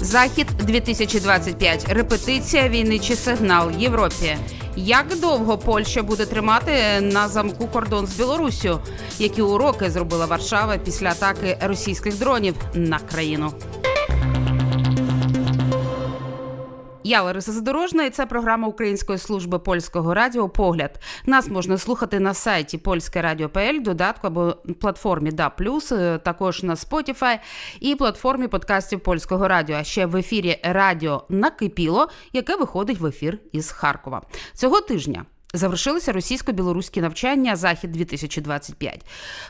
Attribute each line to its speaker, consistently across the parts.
Speaker 1: Захід 2025. Репетиція війни чи сигнал Європі. Як довго Польща буде тримати на замку кордон з Білоруссю? Які уроки зробила Варшава після атаки російських дронів на країну? Я Лариса Задорожна, і це програма Української служби польського радіо Погляд. Нас можна слухати на сайті Польське Радіо.пл, додатку або платформі Да Плюс, також на Spotify і платформі подкастів польського радіо. А ще в ефірі Радіо Накипіло, яке виходить в ефір із Харкова цього тижня. Завершилися російсько-білоруські навчання Захід 2025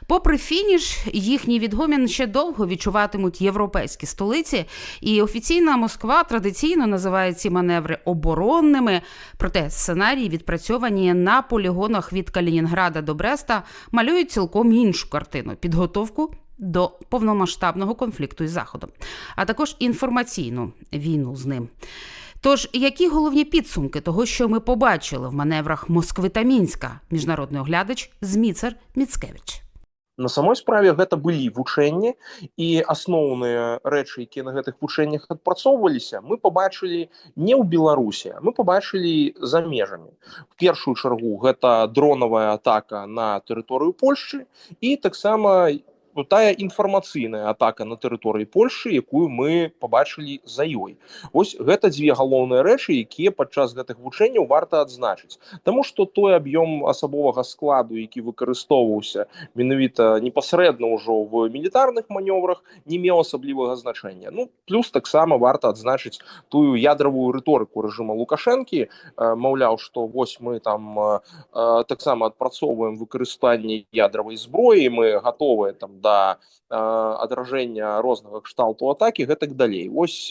Speaker 1: Попри фініш, їхній відгомін ще довго відчуватимуть європейські столиці, і офіційна Москва традиційно називає ці маневри оборонними. Проте сценарії, відпрацьовані на полігонах від Калінінграда до Бреста, малюють цілком іншу картину підготовку. До повномасштабного конфлікту із заходом, а також інформаційну війну з ним. Тож, які головні підсумки того, що ми побачили в маневрах Москви та Мінська, міжнародний оглядач Зміцер Міцкевич.
Speaker 2: На самой справе гэта былі вучэнні і асноўныя рэчы якія на гэтых вучэннях адпрацоўваліся мы побачылі не ў беларусі мы побачылі за межамі в першую чаргу гэта дронавая атака на тэрыторыю польшчы і таксама ну, тая інфармацыйная атака на тэрыторыі Польшы якую мы побачылі за ёй. Ось гэта дзве галоўныя рэчы якія падчас гэтых вучэнняў варта адзначыць. Таму што той аб'ём асабовага складу які выкарыстоўваўся менавіта непасрэдна ўжо в мілітарных манёврах не меў асаблівага значэння. Ну плюс таксама варта адзначыць тую ядравую рыторыку рэжыма лукашэнкі. Маўляў што вось мы там таксама адпрацоўваем выкарыстанне ядравай зброі мы гатовыя там да да адражэння рознага кшталту атакі гэтак далей. Ось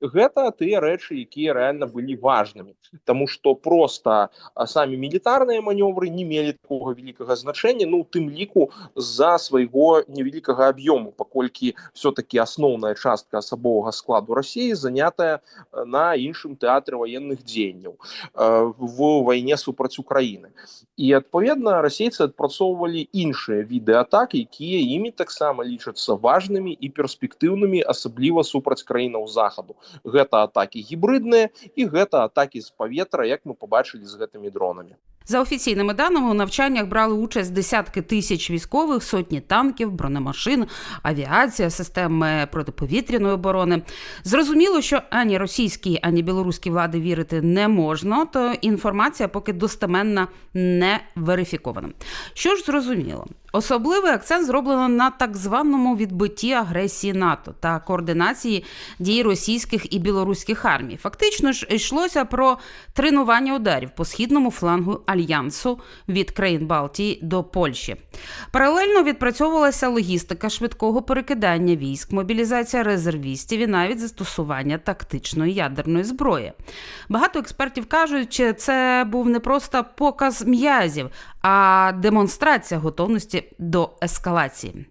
Speaker 2: гэта тыя рэчы якія рэальна былі важнымі. Таму што проста самі мілітарныя манёвры не мелі такога вялікага значэння ну тым ліку з-за свайго невялікага аб'ёму паколькі все-таки асноўная частка асабовага складу рассіі занятая на іншым тэатры ваенных дзеянняў в вайне супраць Украіны. І адпаведна расейцы адпрацоўвалі іншыя віды атак якія імі таксама лічацца важнымі і перспектыўнымі асабліва супраць краінаў захаду гэта атакі гібридныя і гэта атакі з паветра як мы побачылі з гэтымі дронамі
Speaker 1: За офіційними даними у навчаннях брали участь десятки тисяч військових, сотні танків, бронемашин, авіація, системи протиповітряної оборони. Зрозуміло, що ані російській, ані білоруській влади вірити не можна, то інформація поки достеменно не верифікована. Що ж зрозуміло? Особливий акцент зроблено на так званому відбитті агресії НАТО та координації дій російських і білоруських армій. Фактично ж йшлося про тренування ударів по східному флангу альянсу від країн Балтії до Польщі. Паралельно відпрацьовувалася логістика швидкого перекидання військ, мобілізація резервістів і навіть застосування тактичної ядерної зброї. Багато експертів кажуть, що це був не просто показ м'язів, а демонстрація готовності до ескалації.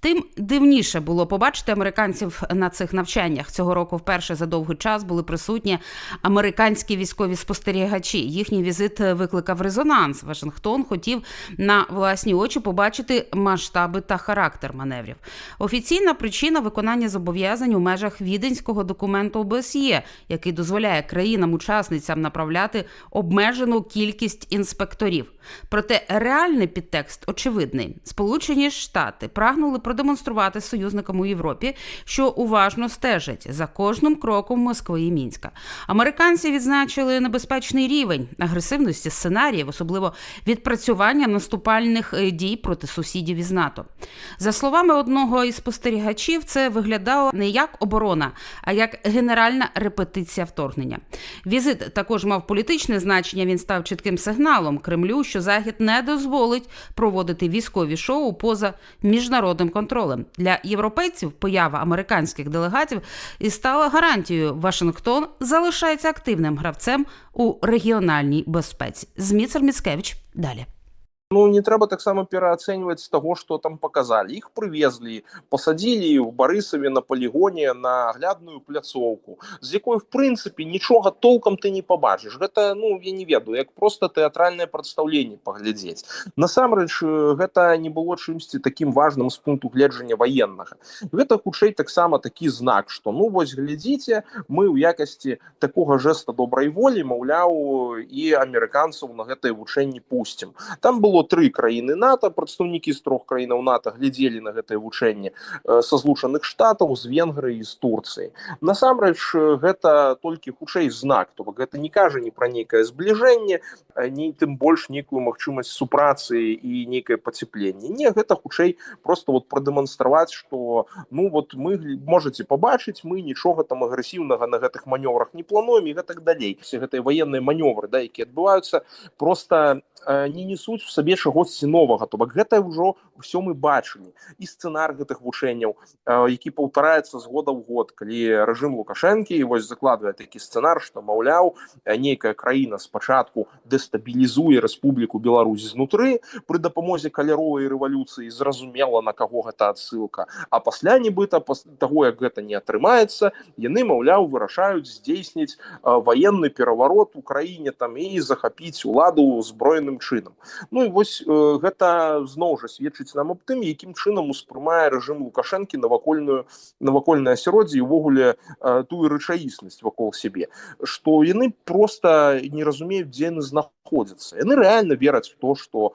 Speaker 1: Тим дивніше було побачити американців на цих навчаннях цього року. Вперше за довгий час були присутні американські військові спостерігачі. Їхній візит викликав резонанс. Вашингтон хотів на власні очі побачити масштаби та характер маневрів. Офіційна причина виконання зобов'язань у межах віденського документу ОБСЄ, який дозволяє країнам-учасницям направляти обмежену кількість інспекторів. Проте реальний підтекст очевидний: Сполучені Штати прагнули продемонструвати союзникам у Європі, що уважно стежать за кожним кроком Москви і Мінська. Американці відзначили небезпечний рівень агресивності сценаріїв, особливо відпрацювання наступальних е, дій проти сусідів із НАТО. За словами одного із спостерігачів, це виглядало не як оборона, а як генеральна репетиція вторгнення. Візит також мав політичне значення. Він став чітким сигналом Кремлю, що Захід не дозволить проводити військові шоу поза міжнародним контролем. Для європейців поява американських делегатів і стала гарантією. Вашингтон залишається активним гравцем у регіональній безпеці. Зміцер Міцкевич далі.
Speaker 2: Ну не трэба таксама пераацэньваць з таго што там паказалі іх прывезлі пасадзілі ў барысаве на палігоне на аглядную пляцоўку з якой в прынцыпе нічога толкам ты не пабачыш гэта ну я не ведаю як просто тэатральнае прадстаўленне паглядзець насамрэч э, гэта не было чымсьці такім важным з пункту гледжання ваеннага гэта хутчэй таксама такі знак што ну вось глядзіце мы ў якасці такога жэста добрай волі маўляў і амерыканцаў на гэтае вучэнне пусцім там было тры краіны нато прадстаўнікі з трох краінаў нато глядзелі на гэтае вучэнне э, са злучаных штатаў з венгрыі з турцыі насамрэч э, гэта толькі хутчэй знак то бок гэта не кажа не пра нейкае збліжэнне а не тым больш нейкую магчымасць супрацы і нейкае пацяпленне не гэта хутчэй просто вот прадэманстраваць что ну вот мы гля- можете побачыць мы нічога там агрэсіўнага на гэтых манёврах не плануем і гэтак далей все гэтыя военные манёвры да якія адбываюцца просто э, не несуць у сабе чагосьці новага то бок гэта ўжо ўсё мы бачылі. І сцэнар гэтых вучэнняў які паўтараецца з года ў год калі рэжым лукашэнкі вось закладвае такі сцэнар што маўляў нейкая краіна спачатку дэстабілізуе рэспубліку Беларусь знутры пры дапамозе каляровай рэвалюцыі зразумела на каго гэта адсылка. А пасля нібыта пас таго як гэта не атрымаецца яны маўляў вырашаюць здзейсніць ваенны пераварот у краіне там і захапіць уладу зброеным чынам. Ну і вось э, гэта зноў жа сведчыць нам аб тым якім чынам успрымае рэжым лукашэнкі навакольную навакольнае асяроддзе і увогуле э, тую рэчаіснасць вакол сябе што яны просто не разумеюць дзе яны знаходзяцца яны рэальна вераць в то что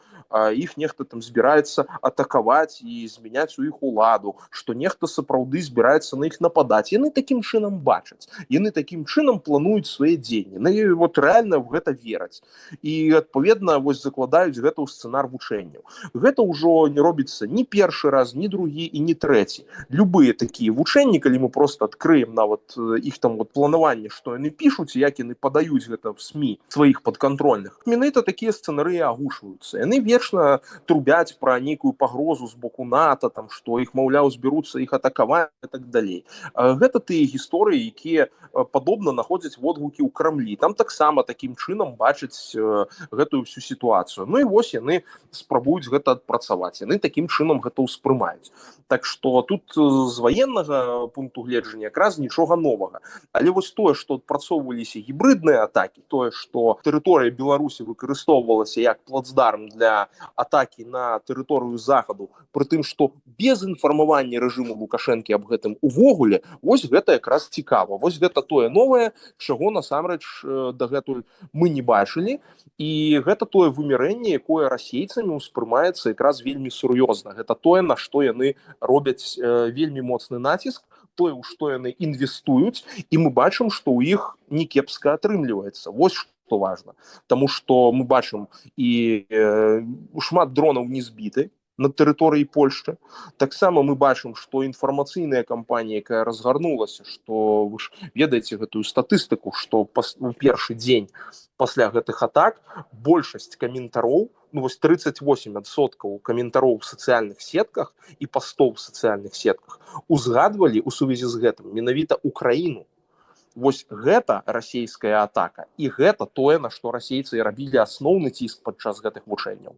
Speaker 2: іх нехта там збіраецца атакаваць і змяняць у іх уладу што нехта сапраўды збіраецца на іх нападаць яны такім чынам бачаць яны такім чынам плануюць свае дзеянні на вот рэальна в гэта вераць і адпаведна вось закладаюць гэта ў сцэнар вучэнняў гэта ўжо не робіцца ні першы раз ні другі і не трэці любыя такія вучэнні калі мы просто адкрыем нават э, іх там вот планаванне што яны пішуць як яны падаюць гэта в сМ сваіх падкантрольных менавіта такія сцэнарыі агушваюцца яны вечна трубяць пра нейкую пагрозу з боку нато там што іх маўляў збяруцца іх атакаваць і так далей А гэта тыя гісторыі якія э, падобна находзяць водгукі ў крамлі там таксама такім чынам бачыць э, гэтую всю сітуацыю Ну і вось яны спрабуюць гэта адпрацаваць яны такім чынам гэта ўспрымаюць Так што тут э, з ваеннага пункту гледжання якраз нічога новага але вось тое што адпрацоўваліся гібридныя атакі тое што тэрыторыя беларусі выкарыстоўвалася як плацдарм для атакі на тэрыторыю захаду пры тым што без інфармавання рэжыму лукашэнкі аб гэтым увогуле вось гэта якраз цікава. Вось гэта тое новае чаго насамрэч дагэтуль мы не бачылі. І гэта тое вымярэнне якое расейцамі ўспрымаецца якраз вельмі сур'ёзна. Гэта тое на што яны робяць э, вельмі моцны націск тое у што яны інвестуюць. І мы бачым што ў іх не кепска атрымліваецца. Вось што важна Таму што мы бачым і э, шмат дронаў не збіты на тэрыторыі Польшчы таксама мы бачым што інфармацыйная кампанія якая разгарнулася што вы ж ведаеце гэтую статыстыку што пас- у першы дзень пасля гэтых атак большасць каментароў ну вось 38соткаў каментароў у сацыяльных сетках і пастоў у сацыяльных сетках узгадвалі у сувязі з гэтым менавіта Украіну Вось гэта расійская атака і гэта тое на што расейцы і рабілі асноўны ціск падчас гэтых вучэнняў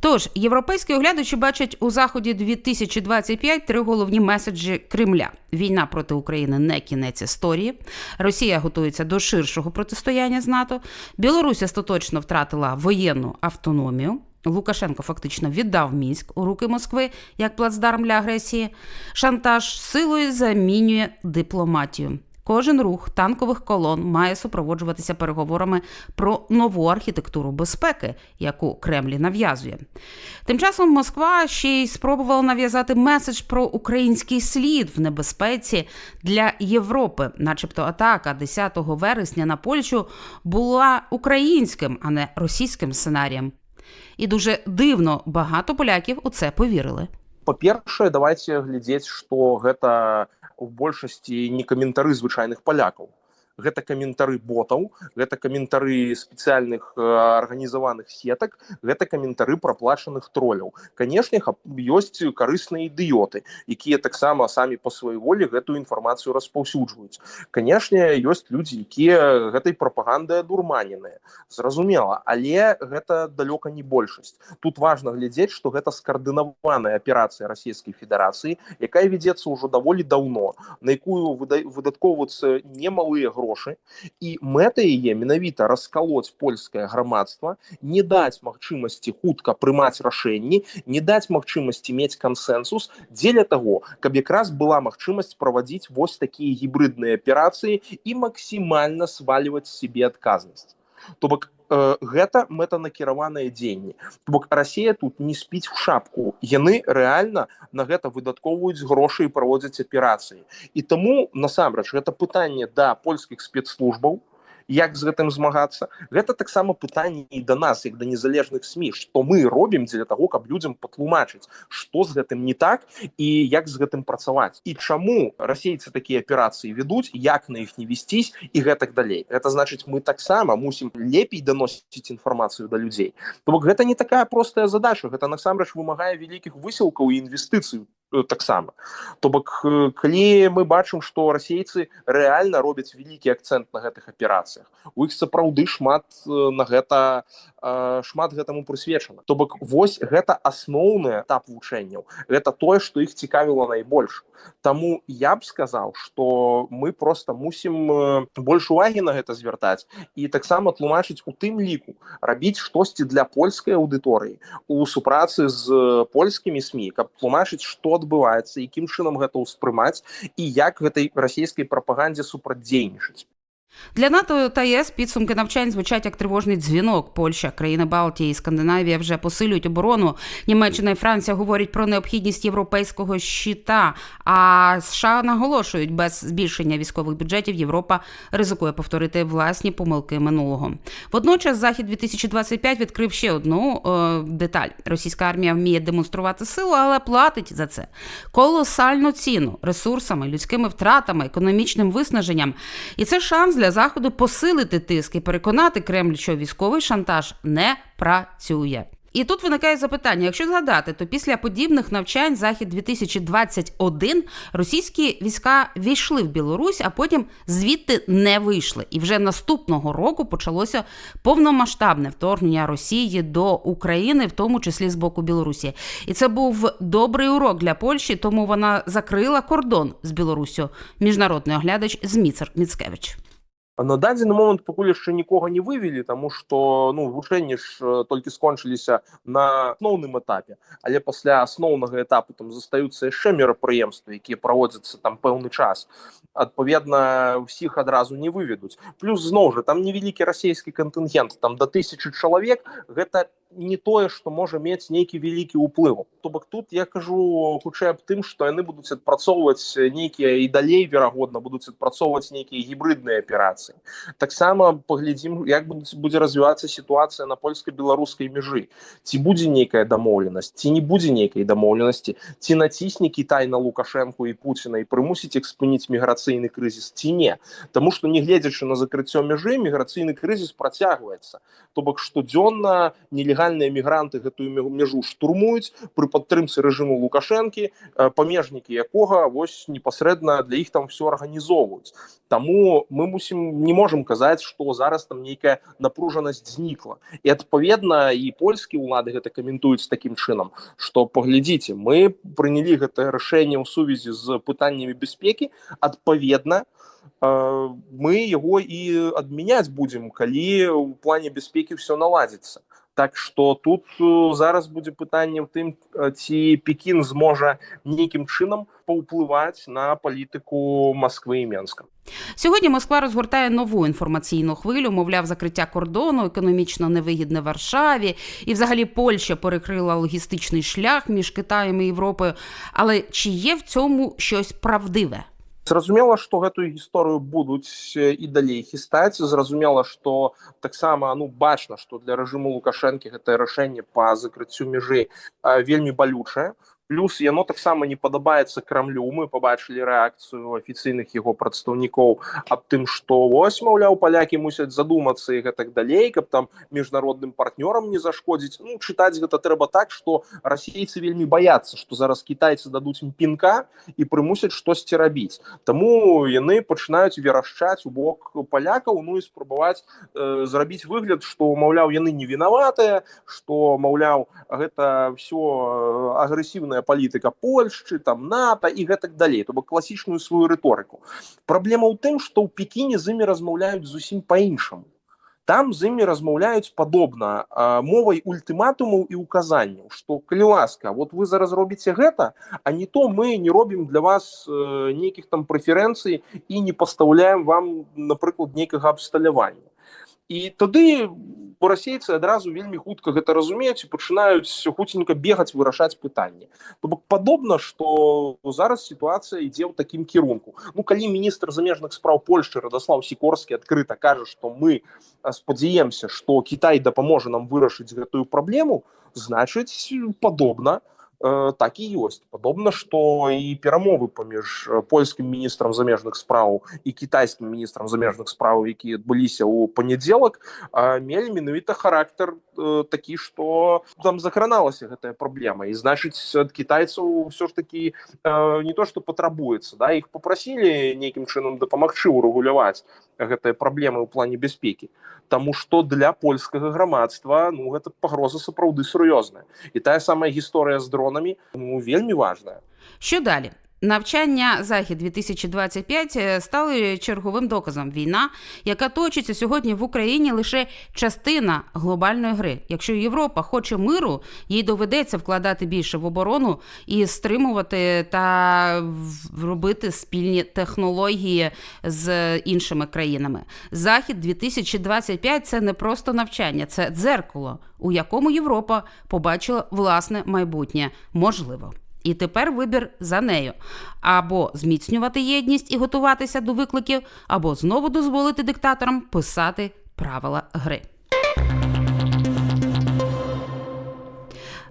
Speaker 1: Тож європейські оглядачі бачать у заході 2025 три головні меседжі Кремля: війна проти України не кінець історії. Росія готується до ширшого протистояння з НАТО. Білорусь остаточно втратила воєнну автономію. Лукашенко фактично віддав мінськ у руки Москви як плацдарм для агресії. Шантаж силою замінює дипломатію. Кожен рух танкових колон має супроводжуватися переговорами про нову архітектуру безпеки, яку Кремль нав'язує. Тим часом Москва ще й спробувала нав'язати меседж про український слід в небезпеці для Європи, начебто атака 10 вересня на Польщу була українським, а не російським сценарієм. І дуже дивно багато поляків у це повірили.
Speaker 2: па-першае давайте глядзець што гэта у большасці не каментары звычайных палякаў Гэта каментары ботаў гэта каментары спецыяльных э, арганізаваных сетак гэта каментары праплачаных троляў канешне ёсць карысныя ідыёты якія таксама самі па сваёй волі гэтую інфармацыю распаўсюджваюць. Канешне ёсць людзі якія гэтай прапагандай адурманеныя зразумела але гэта далёка не большасць. Тут важна глядзець што гэта скаардынаваная аперацыя расійскай федэрацыі якая вядзецца ўжо даволі даўно на якую выда- выдаткоўваюцца немалыя грошы і мэта яе менавіта раскалоць польскае грамадства не даць магчымасці хутка прымаць рашэнні не даць магчымасці мець кансэнсус дзеля таго каб якраз была магчымасць правадзіць вось такія гібридныя аперацыі і максімальна свальваць себе адказнасць То бок э, гэта мэтанакіраваныя дзеянні. То бок Расія тут не спіць у шапку. Яны рэальна на гэта выдаткоўваюць грошы і праводзяць аперацыі. І таму насамрэч гэта пытанне да польскіх спецслужбаў як з гэтым змагацца. Гэта таксама пытанне і да нас як да незалежных сМ што мы робім дзеля таго каб людзям патлумачыць што з гэтым не так і як з гэтым працаваць. І чаму расейцы такія аперацыі вядуць як на іх не весцісь і гэтак далей. Это значыць мы таксама мусім лепей даносіць інфармацыю да людзей. То бок гэта не такая простая задача. Гэта насамрэч вымагае вялікіх высілкаў і інвестыцый э, таксама то бок э, калі мы бачым што расейцы рэальна робяць вялікі акцэнт на гэтых аперацыях у іх сапраўды шмат э, на гэта э, шмат гэтаму прысвечана. То бок вось гэта асноўны этап вучэнняў. Гэта тое што іх цікавіла найбольш. Таму я б сказаў што мы просто мусім э, больш увагі на гэта звяртаць і таксама тлумачыць у тым ліку рабіць штосьці для польскай аўдыторыі у супрацы з э, польскімі сМ каб тлумачыць што адбываецца якім чынам гэта ўспрымаць і як гэтай расійскай прапагандзе супрацьдзейнічаць
Speaker 1: Для НАТО та ЄС підсумки навчань звучать як тривожний дзвінок. Польща, країни Балтії і Скандинавія вже посилюють оборону. Німеччина і Франція говорять про необхідність європейського щита. А США наголошують, без збільшення військових бюджетів Європа ризикує повторити власні помилки минулого. Водночас захід 2025 відкрив ще одну е, деталь: російська армія вміє демонструвати силу, але платить за це колосальну ціну ресурсами, людськими втратами, економічним виснаженням. І це шанс для заходу посилити тиск і переконати Кремль, що військовий шантаж не працює. І тут виникає запитання: якщо згадати, то після подібних навчань захід 2021 російські війська війшли в Білорусь, а потім звідти не вийшли. І вже наступного року почалося повномасштабне вторгнення Росії до України, в тому числі з боку Білорусі. І це був добрий урок для Польщі, тому вона закрила кордон з Білоруссю. Міжнародний оглядач Зміцер Міцкевич.
Speaker 2: На дадзены момант пакуль яшчэ нікога не вывелі тому что ну вучэнні ж э, толькі скончыліся на асноўным этапе. Але пасля асноўнага этапу там застаюцца яшчэ мерапрыемствы якія праводзяцца там пэўны час. Адпаведна ўсіх адразу не выведуць плюс зноў жа там невялікі расійскі кантынгент там да тысячи чалавек гэта не тое што можа мець нейкі вялікі ўплыў то бок тут я кажу хутчэй аб тым што яны будуць адпрацоўваць нейкія і далей верагодна будуць адпрацоўваць нейкія гібридныя аперацыі таксама паглядзім як будуць будзе развівацца сітуацыя на польска-беларускай мяжы ці будзе нейкая дамоўленасць ці не будзе нейкай дамоўленасці ці націсне Кітай на лукашэнку і Пуціна і прымусіць іх спыніць міграцыйны крызіс ці не Таму што нягледзячы на закрыццё мяжы міграцыйны крызіс працягваецца то бок штодзённа нелегальныя мігранты гэтую мя- мяжу штурмуюць пры падтрымцы рэжыму лукашэнкі э, памежнікі якога вось непасрэдна для іх там все арганізоўваюць Таму мы мусім не можам казаць што зараз там нейкая напружанасць знікла і адпаведна і польскія ўлады гэта каментуюць такім чынам што паглядзіце мы прынялі гэтае рашэнне ў сувязі з пытаннямі бяспекі адпаведна э, мы яго і адмяняць будзем калі ў плане бяспекі все наладзіцца Так што тут э, зараз будзе пытанне ў тым э, ці Пекін зможа нейкім чынам паўплываць на палітыку Масквы і Менска
Speaker 1: Сьогодні Москва розгортає нову інформаційну хвилю, мовляв, закриття кордону економічно невигідне Варшаві, і взагалі Польща перекрила логістичний шлях між Китаєм і Європою. Але чи є в цьому щось правдиве?
Speaker 2: Зразумела, што гэтую гісторыю будуць і далей хістаць. Зразумела, што таксама ну бачна, што для рэжыму Лукашэнкі гэтае рашэнне па закрыццю мяжы вельмі балючае. Плюс яно таксама не падабаецца крамлю мы побачылі рэакцыю афіцыйных яго прадстаўнікоў аб тым што вось маўляў палякі мусяць задумацца і гэтак далей каб там міжнародным партнёрам не зашкодзіць ну чытаць гэта трэба так што расейцы вельмі баяцца што зараз кітайцы дадуць ім пінка і прымусяць штосьці рабіць Таму яны пачынаюць верашчаць у бок палякаў ну і спрабаваць э, зрабіць выгляд што маўляў яны не вінаватыя што маўляў гэта все агрэсіўная палітыка Польшчы там НАТО і гэтак далей то бок класічную сваю рыторыку праблема ў тым што ў пекіне з імі размаўляюць зусім па-іншаму там з імі размаўляюць падобна мовай ультыматумаў і указанняў што калі ласка вот вы зараз робіце гэта а не то мы не робім для вас э, нейкіх там прэферэнцый і не пастаўляем вам напрыклад нейкага абсталявання і тады расейцы адразу вельмі хутка гэта разумеюць пачынаюць хуценька бегаць вырашаць пытанні. То бок падобна што зараз сітуацыя ідзе ў такім кірунку. Ну калі міністр замежных спраў Польшчы радаслаў сікорскі адкрыта кажа што мы спадзяемся што Кітай дапаможа нам вырашыць гэтую праблему значыць падобна. э, так і ёсць падобна што і перамовы паміж э, польскім міністрам замежных спраў і кітайскім міністрам замежных спраў які адбыліся ў панядзелак э, мелі менавіта характар э, такі што там закраналася гэтая праблема і значыць ад кітайцаў ўсё ж такі э, не то што патрабуецца да іх попрасілі нейкім чынам дапамагчы ўрэгуляваць гэтыя праблемы ў плане бяспекі. Таму што для польскага грамадства ну гэта пагроза сапраўды сур'ёзная. І тая самая гісторыя з дронамі ну, вельмі важная.
Speaker 1: Що далі? Навчання захід 2025 е, стали черговим доказом. Війна, яка точиться сьогодні в Україні, лише частина глобальної гри. Якщо Європа хоче миру, їй доведеться вкладати більше в оборону і стримувати та робити спільні технології з іншими країнами. Захід 2025 – це не просто навчання, це дзеркало, у якому Європа побачила власне майбутнє можливо. І тепер вибір за нею: або зміцнювати єдність і готуватися до викликів, або знову дозволити диктаторам писати правила гри.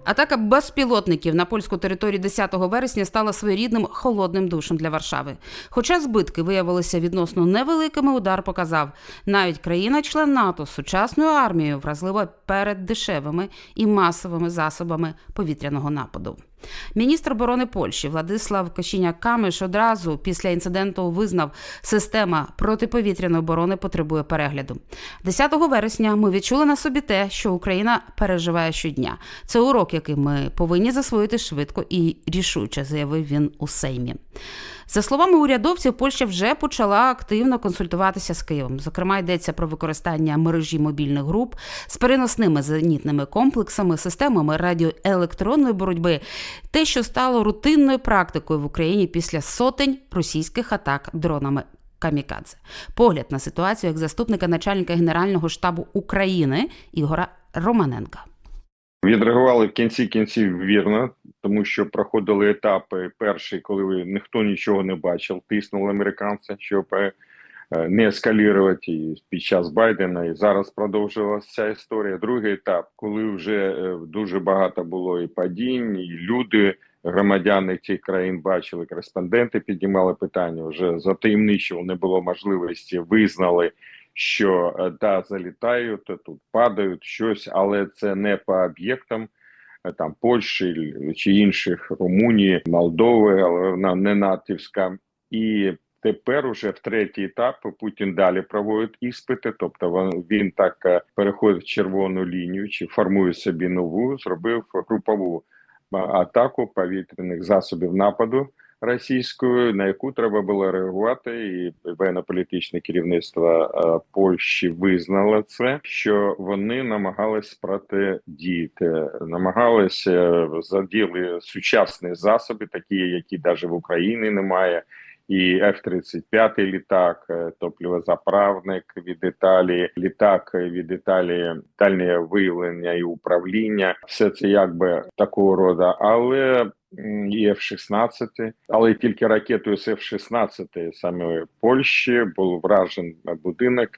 Speaker 1: Атака безпілотників на польську територію 10 вересня стала своєрідним холодним душем для Варшави. Хоча збитки виявилися відносно невеликими, удар показав навіть країна-член НАТО сучасною армією вразлива перед дешевими і масовими засобами повітряного нападу. Міністр оборони Польщі Владислав Кощіняк Камиш одразу після інциденту визнав, система протиповітряної оборони потребує перегляду. 10 вересня ми відчули на собі те, що Україна переживає щодня. Це урок, який ми повинні засвоїти швидко і рішуче, заявив він у Сеймі. За словами урядовців, Польща вже почала активно консультуватися з Києвом. Зокрема, йдеться про використання мережі мобільних груп з переносними зенітними комплексами, системами радіоелектронної боротьби, те, що стало рутинною практикою в Україні після сотень російських атак дронами. Камікадзе. Погляд на ситуацію як заступника начальника Генерального штабу України Ігора Романенка.
Speaker 3: Відреагували в кінці кінців вірно, тому що проходили етапи перший, коли ніхто нічого не бачив, тиснули американці, щоб е, не ескалірувати під час Байдена. І зараз продовжилася ця історія. Другий етап, коли вже е, дуже багато було і падінь, і люди, громадяни цих країн бачили, кореспонденти піднімали питання. Вже затаємничого не було можливості, визнали що е, да, залітають, тут падають щось, але це не по об'єктам е, там Польщі чи інших Румунії, Молдови, але вона не натівська. І тепер уже в третій етап Путін далі проводить іспити, тобто він, так е, переходить червону лінію чи формує собі нову, зробив групову атаку повітряних засобів нападу російською, на яку треба було реагувати, і воєнно-політичне керівництво е, Польщі визнало це, що вони намагались протидіяти, намагалися заділи сучасні засоби, такі які навіть в Україні немає. І F-35 літак, е, топливозаправник від Італії, літак від Італії, дальнє виявлення і управління. Все це якби такого роду, але і F-16, але тільки ракетою з F-16 саме Польщі був вражен будинок.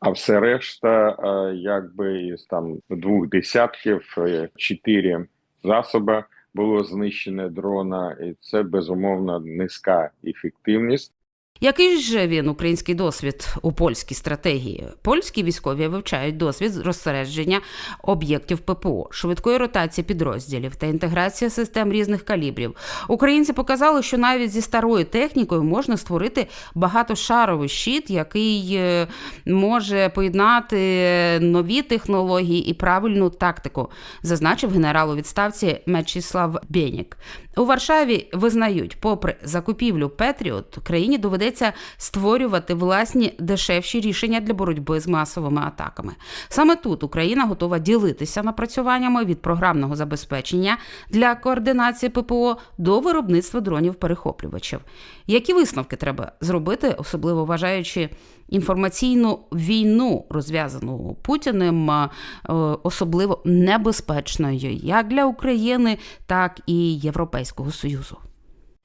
Speaker 3: А все решта, е, якби із там двох десятків, е, чотири засоби було знищене дрона, і це безумовно низька ефективність.
Speaker 1: Який же він український досвід у польській стратегії? Польські військові вивчають досвід розсередження об'єктів ППО, швидкої ротації підрозділів та інтеграція систем різних калібрів. Українці показали, що навіть зі старою технікою можна створити багатошаровий щит, який е, може поєднати нові технології і правильну тактику, зазначив генерал у відставці Мечіслав Бєнік. У Варшаві визнають, попри закупівлю Петріот, країні доведеться створювати власні дешевші рішення для боротьби з масовими атаками. Саме тут Україна готова ділитися напрацюваннями від програмного забезпечення для координації ППО до виробництва дронів-перехоплювачів. Які висновки треба зробити, особливо вважаючи інформаційну війну, розв'язану Путіним, е, особливо небезпечною як для України, так і Європейського Союзу.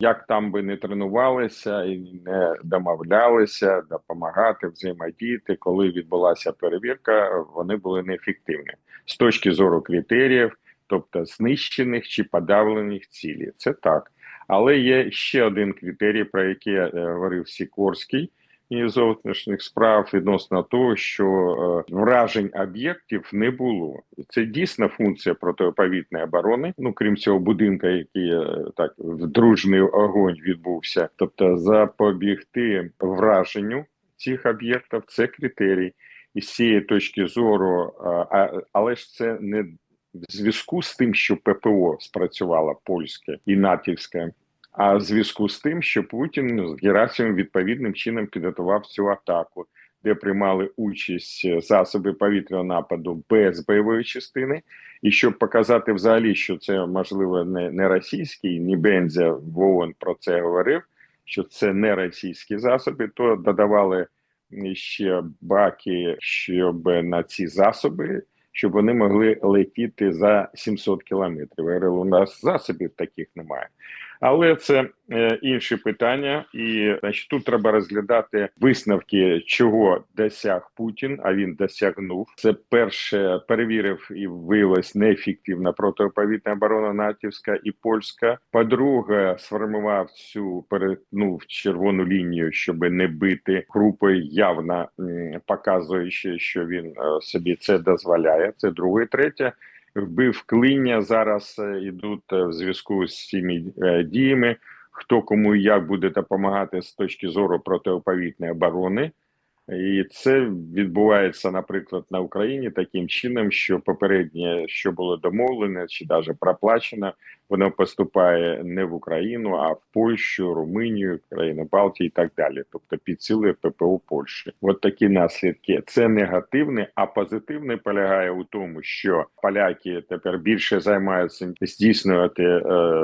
Speaker 3: Як там би не тренувалися і не домовлялися, допомагати, взаємодіяти, коли відбулася перевірка, вони були неефективні з точки зору критеріїв, тобто знищених чи подавлених цілі. Це так. Але є ще один критерій, про який е, говорив Сікорський і зовнішніх справ відносно того, що е, вражень об'єктів не було. Це дійсно функція протиповітної оборони. Ну крім цього будинка, який е, так в дружний огонь відбувся, тобто запобігти враженню цих об'єктів, це критерій. І з цієї точки зору, е, але ж це не в зв'язку з тим, що ППО спрацювала польське і натівське, а в зв'язку з тим, що Путін з Герасимом відповідним чином підготував цю атаку, де приймали участь е, засоби повітряного нападу без бойової частини, і щоб показати взагалі, що це можливо не, не російський, ні Бензя в про це говорив, що це не російські засоби, то додавали ще баки, щоб на ці засоби. Щоб вони могли летіти за 700 кілометрів. Я говорив, у нас засобів таких немає. Але це е, інше питання, і значить, тут треба розглядати висновки, чого досяг Путін. А він досягнув. Це перше перевірив і виявилось неефективна протиповітна оборона натівська і польська. По-друге, сформував цю перетнув червону лінію, щоб не бити групою, явно показуючи, що він е, собі це дозволяє. Це друге, третє вбив клиння. Зараз ідуть йдуть е, в зв'язку з цими е, діями. Хто кому і як буде допомагати з точки зору протиповітної оборони, і це відбувається, наприклад, на Україні таким чином, що попереднє, що було домовлене, чи навіть проплачено, воно поступає не в Україну, а в Польщу, Румунію, країни Балтії і так далі. Тобто підсилує ППО Польщі. От такі наслідки. Це негативне, а позитивне полягає у тому, що поляки тепер більше займаються здійснювати е,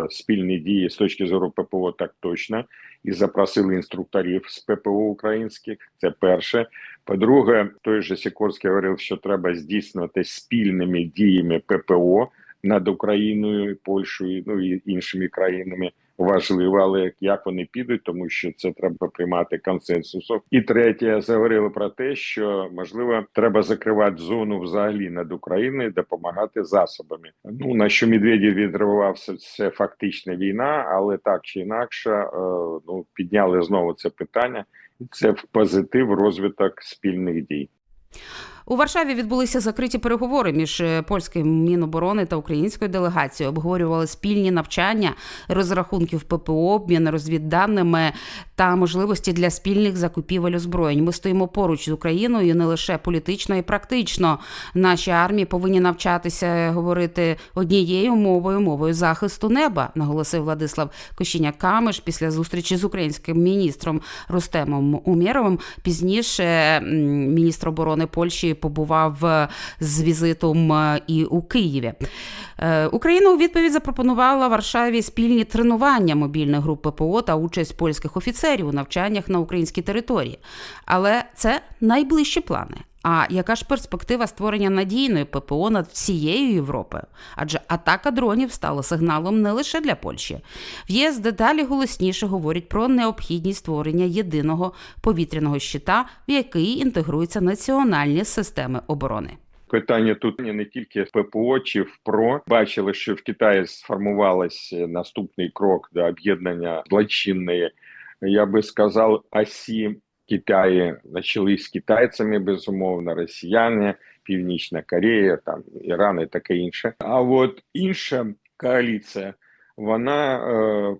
Speaker 3: спільні дії з точки зору ППО, так точно. І запросили інструкторів з ППО українських. Це перше. По-друге, той же Сікорський говорив, що треба здійснювати спільними діями ППО над Україною, Польщею, ну і іншими країнами. Важливо, але як вони підуть, тому що це треба приймати консенсусом. І третє, заговорили про те, що можливо треба закривати зону взагалі над Україною, допомагати засобами. Ну на що Медведєв відреагувався, це фактична війна, але так чи інакше, е, ну підняли знову це питання, і це в позитив розвиток спільних дій.
Speaker 1: У Варшаві відбулися закриті переговори між е, польським міноборони та українською делегацією. Обговорювали спільні навчання, розрахунків ППО, обмін розвідданими та можливості для спільних закупівель озброєнь. Ми стоїмо поруч з Україною не лише політично і практично. Наші армії повинні навчатися говорити однією мовою, мовою захисту неба, наголосив Владислав Кощіня Камиш після зустрічі з українським міністром Рустемом Умєровим. Пізніше міністр оборони Польщі побував е, з візитом е, і у Києві. Е, Україна у відповідь запропонувала Варшаві спільні тренування мобільних груп ППО та участь польських офіцерів у навчаннях на українській території. Але це найближчі плани. А яка ж перспектива створення надійної ППО над всією Європою? Адже атака дронів стала сигналом не лише для Польщі. В ЄС дедалі голосніше говорять про необхідність створення єдиного повітряного щита, в який інтегруються національні системи оборони.
Speaker 3: Питання тут не, тільки ППО чи в ПРО. Бачили, що в Китаї сформувалась наступний крок до об'єднання злочинної, я би сказав, осі Китаї почали з китайцями, безумовно, росіяни, Північна Корея, там Іран і таке інше. А от інша коаліція, вона е,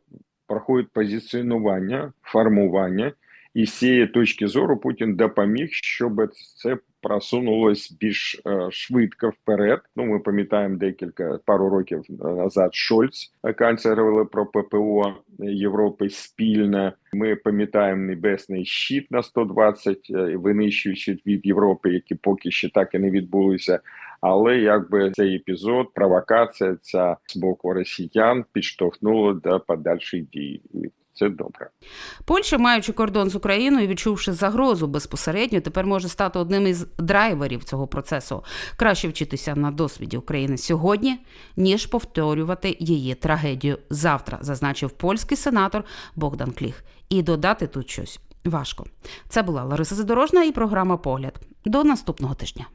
Speaker 3: проходить позиціонування, формування, і з цієї точки зору Путін допоміг, щоб це просунулось більш е, швидко вперед. Ну, ми пам'ятаємо декілька пару років назад Шольц канцлер про ППО Європи спільно. Ми пам'ятаємо небесний щит на 120, е, винищуючи від Європи, які поки ще так і не відбулися. Але якби цей епізод, провокація ця з боку росіян підштовхнула до подальших дій. Це добре.
Speaker 1: Польща, маючи кордон з Україною, відчувши загрозу безпосередньо, тепер може стати одним із драйверів цього процесу. Краще вчитися на досвіді України сьогодні, ніж повторювати її трагедію завтра, зазначив польський сенатор Богдан Кліх. І додати тут щось важко. Це була Лариса Задорожна і програма Погляд. До наступного тижня.